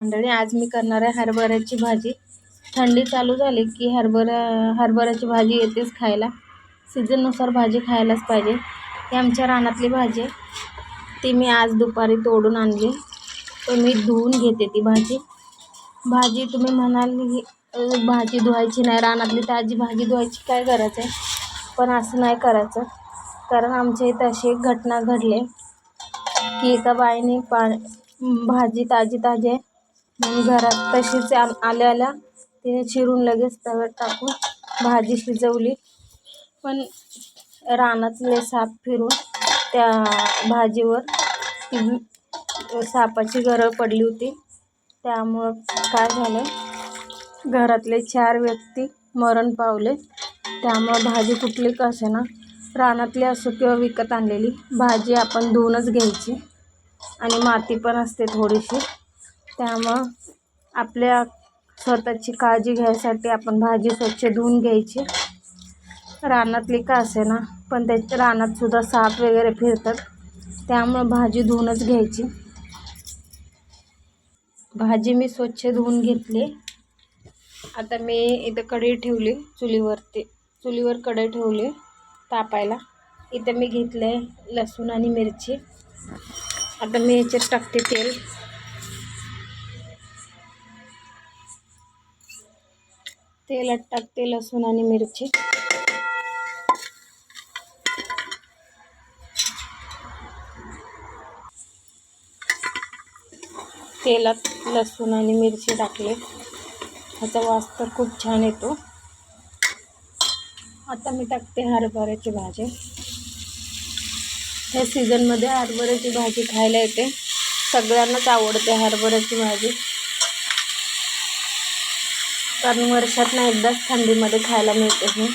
मंडळी आज मी करणार आहे हरभऱ्याची भाजी. थंडी चालू झाली की हरभरा हरभऱ्याची भाजी येतेच खायला. सीझननुसार भाजी खायलाच पाहिजे. ही आमच्या रानातली भाजी आहे. ती मी आज दुपारी तोडून आणली. तर मी धुवून घेते ती भाजी. भाजी तुम्ही म्हणाल भाजी धुवायची नाही. रानातली ताजी भाजी धुवायची काय गरज आहे? पण असं नाही करायचं. कारण आमच्या इथं अशी एक घटना घडली की एका बाईने पा भाजी ताजी ताजी आहे. घरात तशीच आल्या आल्या तिने चिरून लगेच तव्यात टाकून भाजी शिजवली. पण रानातले साप फिरून त्या भाजीवर ती सापाची गरळ पडली होती. त्यामुळं काय झालं? घरातले चार व्यक्ती मरण पावले. त्यामुळं भाजी कुठली कसे ना? रानातली असो किंवा विकत आणलेली भाजी आपण धुवूनच घ्यायची. आणि माती पण असते थोडीशी. त्यामुळं आपल्या स्वतःची काळजी घ्यायसाठी आपण भाजी स्वच्छ धुवून घ्यायची. रानातली का असे ना पण त्याच्या रानातसुद्धा साप वगैरे फिरतात. त्यामुळं भाजी धुवूनच घ्यायची. भाजी मी स्वच्छ धुवून घेतली. आता मी इथं कढई ठेवली चुलीवरती चुलीवर कढई ठेवली तापायला. इथं मी घेतलं आहे लसूण आणि मिरची. आता मी याच्यात टाकते तेल. तेलात टाकते लसूण आणि मिरची. तेलात लसूण आणि मिरची टाकले. ह्याचा वास तर खूप छान येतो. आता मी टाकते हरभऱ्याची भाजी. ह्या सीझनमध्ये हरभऱ्याची भाजी खायला येते. सगळ्यांनाच आवडते हरभऱ्याची भाजी. कारण वर्षातनं एकदाच थंडीमध्ये खायला मिळते हे.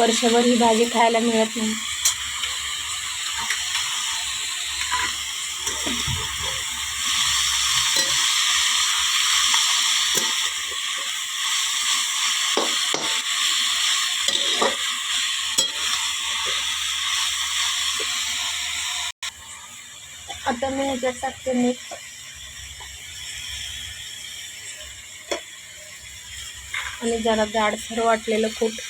वर्षभर ही भाजी खायला मिळत नाही. आता मी ह्याच्यात टाकते मीठ. आणि जरा जाडसर वाटलेलं कूट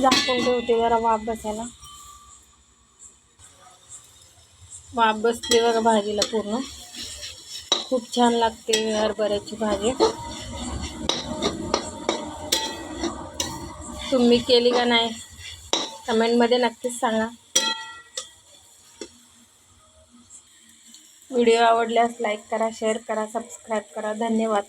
झाकून ठेवते जरा वाफ बसायला. वाफ बसली बघा भाजीला पूर्ण. खूप छान लागते हरभऱ्याची भाजी. तुम्ही केली का नाही? कमेंटमध्ये नक्कीच सांगा. व्हिडिओ आवडल्यास लाईक करा शेअर करा सबस्क्राईब करा. धन्यवाद.